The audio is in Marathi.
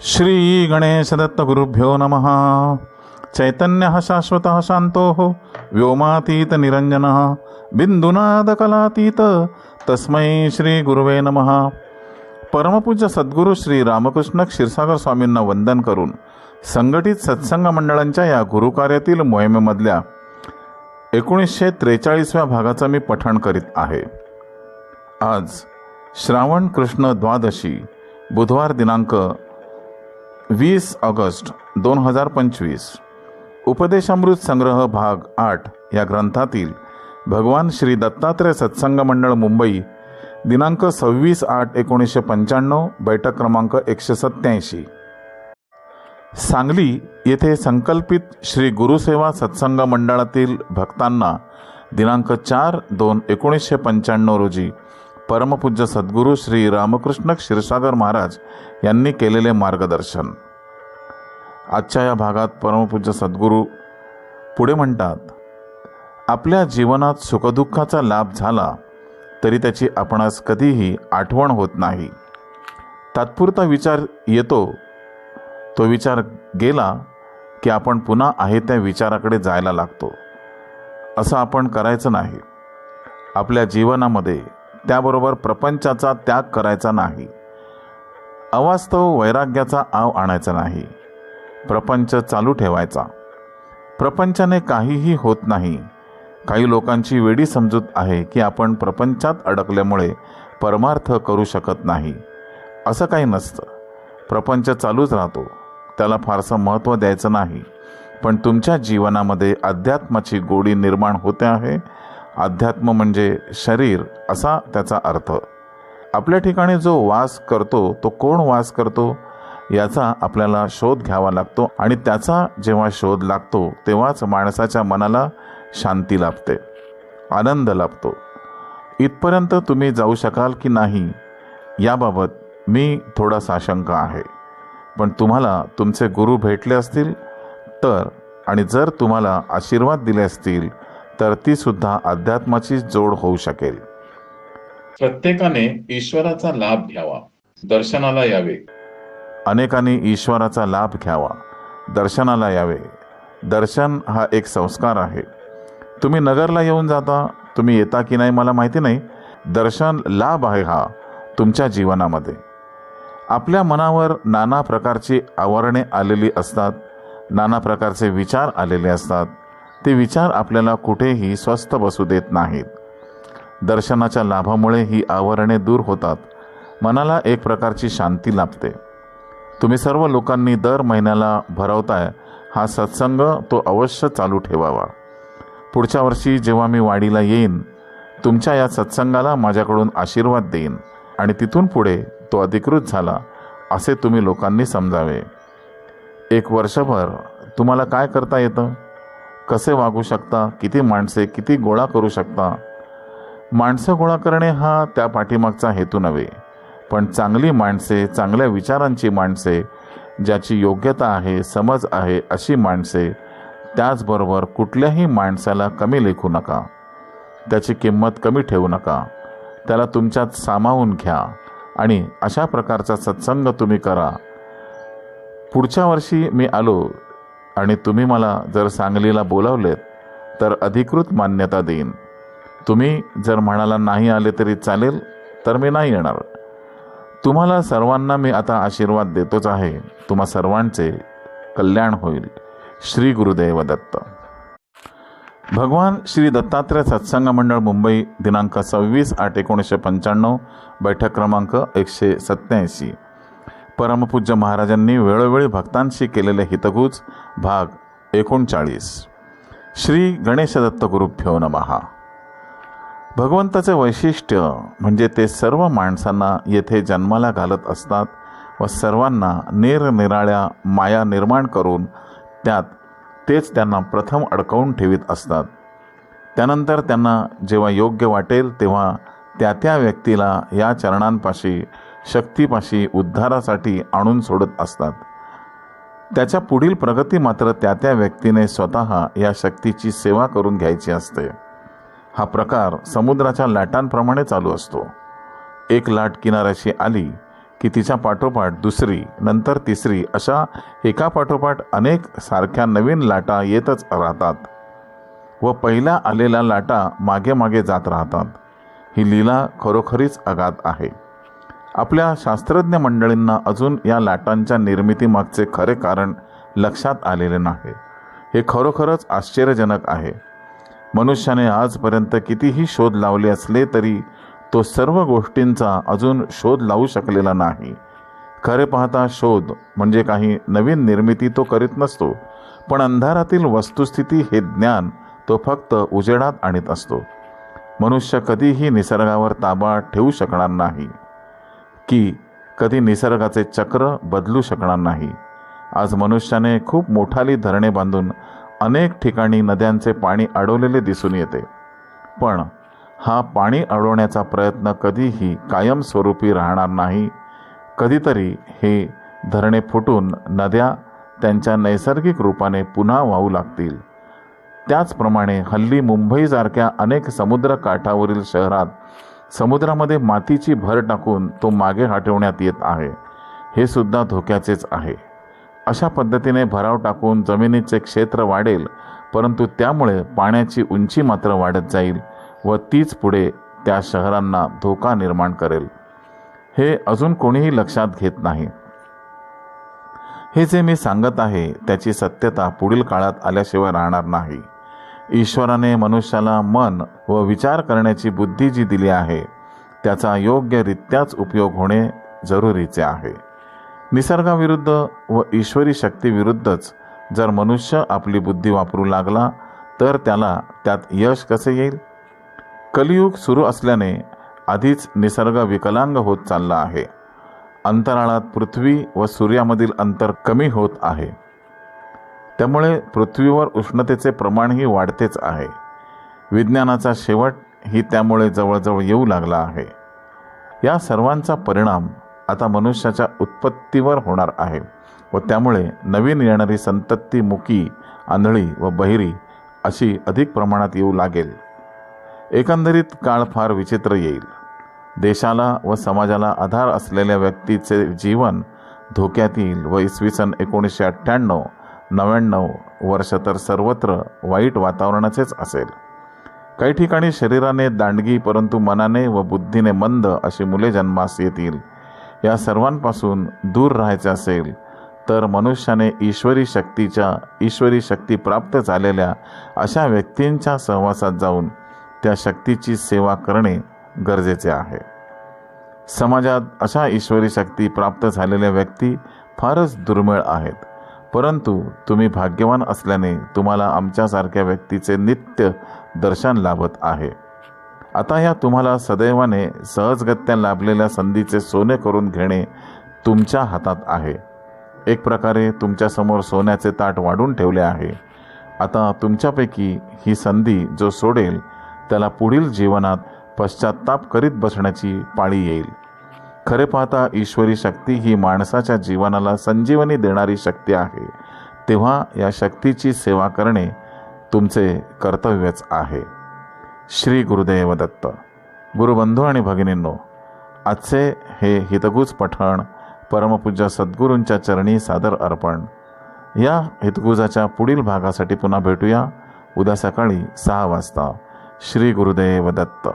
श्री गणेशदत्तगुरुभ्यो नमः। चैतन्यः शाश्वतः शान्तोः व्योमातीतनिरञ्जनः बिन्दुनादकलातीत। तस्मै श्रीगुरुवे नमः। परमपूज्य सद्गुरू श्री रामकृष्ण क्षीरसागर स्वामींना वंदन करून संघटित सत्संग मंडळांच्या या गुरुकार्यातील मोहिमेमधल्या एकोणीसशे त्रेचाळीसव्या भागाचं मी पठण करीत आहे. आज श्रावण कृष्ण द्वादशी बुधवार दिनांक वीस ऑगस्ट दोन हजार पंचवीस. उपदेशामृत संग्रह भाग आठ या ग्रंथातील भगवान श्री दत्तात्रय सत्संग मंडळ मुंबई दिनांक सव्वीस आठ एकोणीसशे पंच्याण्णव बैठक क्रमांक एकशे सत्याऐंशी सांगली येथे संकल्पित श्री गुरुसेवा सत्संग मंडळातील भक्तांना दिनांक चार दोन एकोणीसशे पंच्याण्णव रोजी परमपूज्य सद्गुरू श्री रामकृष्ण क्षीरसागर महाराज यांनी केलेले मार्गदर्शन. आजच्या या भागात परमपूज्य सद्गुरू पुढे म्हणतात आपल्या जीवनात सुखदुःखाचा लाभ झाला तरी त्याची आपणास कधीही आठवण होत नाही. तात्पुरता विचार येतो. तो विचार गेला की आपण पुन्हा आहे त्या विचाराकडे जायला लागतो. असं आपण करायचं नाही. आपल्या जीवनामध्ये त्याबरोबर प्रपंचाचा त्याग करायचा नाही. अवास्तव वैराग्याचा आव आणायचा नाही. प्रपंच चालू ठेवायचा. प्रपंचाने काहीही होत नाही. काही लोकांची वेडी समजूत आहे की आपण प्रपंचात अडकल्यामुळे परमार्थ करू शकत नाही. असं काही नसतं. प्रपंच चालूच राहतो. त्याला फारसं महत्त्व द्यायचं नाही. पण तुमच्या जीवनामध्ये अध्यात्माची गोडी निर्माण होते आहे. अध्यात्म म्हणजे शरीर असा त्याचा अर्थ. आपल्या ठिकाणी जो वास करतो तो कोण वास करतो? याचा आपल्याला शोध घ्यावा लागतो आणि त्याचा जेव्हा शोध लागतो तेव्हाच माणसाच्या मनाला शांती लाभते आनंद लाभतो. इथपर्यंत तुम्ही जाऊ शकाल की नाही याबाबत मी थोडा साशंक आहे. पण तुम्हाला तुमचे गुरु भेटले असतील तर आणि जर तुम्हाला आशीर्वाद दिले असतील तर ती सुद्धा अध्यात्माची जोड होऊ शकेल. प्रत्येकाने ईश्वराचा लाभ घ्यावा. दर्शनाला यावे. अनेकांनी ईश्वराचा लाभ घ्यावा. दर्शनाला यावे. दर्शन हा एक संस्कार आहे. तुम्ही नगरला येऊन जाता. तुम्ही येता की नाही मला माहिती नाही. दर्शन लाभ आहे हा तुमच्या जीवनामध्ये. आपल्या मनावर नाना प्रकारची आवरणे आलेली असतात. नाना प्रकारचे विचार आलेले असतात. ते विचार आपल्याला कुठेही स्वस्थ बसू देत नाहीत. दर्शनाच्या लाभामुळे ही आवरणे दूर होतात. मनाला एक प्रकारची शांती लाभते. तुम्ही सर्व लोकांनी दर महिन्याला भरवताय हा सत्संग तो अवश्य चालू ठेवावा. पुढच्या वर्षी जेव्हा मी वाडीला येईन तुमच्या या सत्संगाला माझ्याकडून आशीर्वाद देईन आणि तिथून पुढे तो अधिकृत झाला असे तुम्ही लोकांनी समजावे. एक वर्षभर तुम्हाला काय करता येतं? कसे वागू शकता? किती माणसे किती गोळा करू शकता? माणसं गोळा करणे हा त्या पाठीमागचा हेतू नव्हे पण चांगली माणसे चांगल्या विचारांची माणसे ज्याची योग्यता आहे समज आहे अशी माणसे त्याचबरोबर कुठल्याही माणसाला कमी लेखू नका. त्याची किंमत कमी ठेवू नका. त्याला तुमच्यात सामावून घ्या आणि अशा प्रकारचा सत्संग तुम्ही करा. पुढच्या वर्षी मी आलो आणि तुम्ही मला जर सांगलीला बोलावलेत तर अधिकृत मान्यता देईन. तुम्ही जर म्हणाला नाही आले तरी चालेल तर मी नाही येणार. तुम्हाला सर्वांना मी आता आशीर्वाद देतोच आहे. तुम्हा सर्वांचे कल्याण होईल. श्री गुरुदेव दत्त. भगवान श्री दत्तात्रय सत्संग मंडळ मुंबई दिनांक सव्वीस आठ एकोणीसशे पंच्याण्णव बैठक क्रमांक एकशे सत्याऐंशी परमपूज्य महाराजांनी वेळोवेळी भक्तांशी केलेले हितगुज भाग एकोणचाळीस. श्री गणेशदत्त गुरुभ्यो नमहा भगवंताचे वैशिष्ट्य म्हणजे ते सर्व माणसांना येथे जन्माला घालत असतात व सर्वांना निरनिराळ्या माया निर्माण करून त्यात तेच त्यांना प्रथम अडकवून ठेवीत असतात. त्यानंतर त्यांना जेव्हा योग्य वाटेल तेव्हा त्या त्या व्यक्तीला या चरणांपाशी शक्तीपाशी उद्धारासाठी आणून सोडत असतात. त्याच्या पुढील प्रगती मात्र त्या त्या व्यक्तीने स्वतः या शक्तीची सेवा करून घ्यायची असते. हा प्रकार समुद्राच्या लाटांप्रमाणे चालू असतो. एक लाट किनाऱ्याशी आली की तिच्या पाठोपाठ दुसरी नंतर तिसरी अशा एका पाठोपाठ अनेक सारख्या नवीन लाटा येतच राहतात व पहिल्या आलेल्या लाटा मागे मागे जात राहतात. ही लीला खरोखरीच अगाध आहे. आपल्या शास्त्रज्ञ मंडळींना अजून या लाटांच्या निर्मितीमागचे खरे कारण लक्षात आलेले नाही. हे खरोखरच आश्चर्यजनक आहे. मनुष्याने आजपर्यंत कितीही शोध लावले असले तरी तो सर्व गोष्टींचा अजून शोध लावू शकलेला नाही. खरे पाहता शोध म्हणजे काही नवीन निर्मिती तो करीत नसतो पण अंधारातील वस्तुस्थिती हे ज्ञान तो फक्त उजेडात आणीत असतो. मनुष्य कधीही निसर्गावर ताबा ठेवू शकणार नाही. की कधी निसर्गाचे चक्र बदलू शकणार नाही. आज मनुष्याने खूप मोठाली धरणे बांधून अनेक ठिकाणी नद्यांचे पाणी अडवलेले दिसून येते. पण हा पाणी अडवण्याचा प्रयत्न कधीही कायमस्वरूपी राहणार नाही. कधीतरी हे धरणे फुटून नद्या त्यांच्या नैसर्गिक रूपाने पुन्हा वाहू लागतील. त्याचप्रमाणे हल्ली मुंबईसारख्या अनेक समुद्रकाठावरील शहरात समुद्रामध्ये मातीची भर टाकून तो मागे हटवण्यात येत आहे. हे सुद्धा धोक्याचेच आहे. अशा पद्धतीने भराव टाकून जमिनीचे क्षेत्र वाढेल परंतु त्यामुळे पाण्याची उंची मात्र वाढत जाईल व तीच पुढे त्या शहरांना धोका निर्माण करेल. हे अजून कोणीही लक्षात घेत नाही. हे जे मी सांगत आहे त्याची सत्यता पुढील काळात आल्याशिवाय राहणार नाही. ईश्वराने मनुष्याला मन व विचार करण्याची बुद्धी जी दिली आहे त्याचा योग्यरित्याच उपयोग होणे जरुरीचे आहे. निसर्गाविरुद्ध व ईश्वरी शक्तीविरुद्धच जर मनुष्य आपली बुद्धी वापरू लागला तर त्याला त्यात यश कसे येईल? कलियुग सुरू असल्याने आधीच निसर्ग विकलांग होत चालला आहे. अंतराळात पृथ्वी व सूर्यामधील अंतर कमी होत आहे. त्यामुळे पृथ्वीवर उष्णतेचे प्रमाणही वाढतेच आहे. विज्ञानाचा शेवट ही त्यामुळे जवळजवळ येऊ लागला आहे. या सर्वांचा परिणाम आता मनुष्याच्या उत्पत्तीवर होणार आहे व त्यामुळे नवीन येणारी संतत्ती मुकी आंधळी व बहिरी अशी अधिक प्रमाणात येऊ लागेल. एकंदरीत काळ फार विचित्र येईल. देशाला व समाजाला आधार असलेल्या व्यक्तीचे जीवन धोक्यात येईल व इसवी सन एकोणीसशे अठ्ठ्याण्णव नव्याण्णव वर्ष तर सर्वत्र वाईट वातावरणाचेच असेल. काही ठिकाणी शरीराने दांडगी परंतु मनाने व बुद्धीने मंद अशी मुले जन्मास येतील. या सर्वांपासून दूर राहायचे असेल तर मनुष्याने ईश्वरी शक्तीच्या ईश्वरी शक्ती प्राप्त झालेल्या अशा व्यक्तींच्या सहवासात जाऊन त्या शक्तीची सेवा करणे गरजेचे आहे. समाजात अशा ईश्वरी शक्ती प्राप्त झालेल्या व्यक्ती फारच दुर्मिळ आहेत. परंतु तुम्ही भाग्यवान असल्याने तुम्हाला आमच्यासारख्या व्यक्तीचे नित्य दर्शन लाभत आहे. आता या तुम्हाला सदैवाने सहजगत्या लाभलेल्या संधीचे सोने करून घेणे तुमच्या हातात आहे. एक प्रकारे तुमच्यासमोर सोन्याचे ताट वाढून ठेवले आहे. आता तुमच्यापैकी ही संधी जो सोडेल त्याला पुढील जीवनात पश्चाताप करीत बसण्याची पाळी येईल. खरे पाहता ईश्वरी शक्ती ही माणसाच्या जीवनाला संजीवनी देणारी शक्ती आहे. तेव्हा या शक्तीची सेवा करणे तुमचे कर्तव्यच आहे. श्री गुरुदेव दत्त. गुरुबंधू आणि भगिनींनो आजचे हे हितगुज पठण परमपूज्य सद्गुरूंच्या चरणी सादर अर्पण. या हितगुजाच्या पुढील भागासाठी पुन्हा भेटूया. उद्या सकाळी सहा वाजता. श्री गुरुदेव दत्त.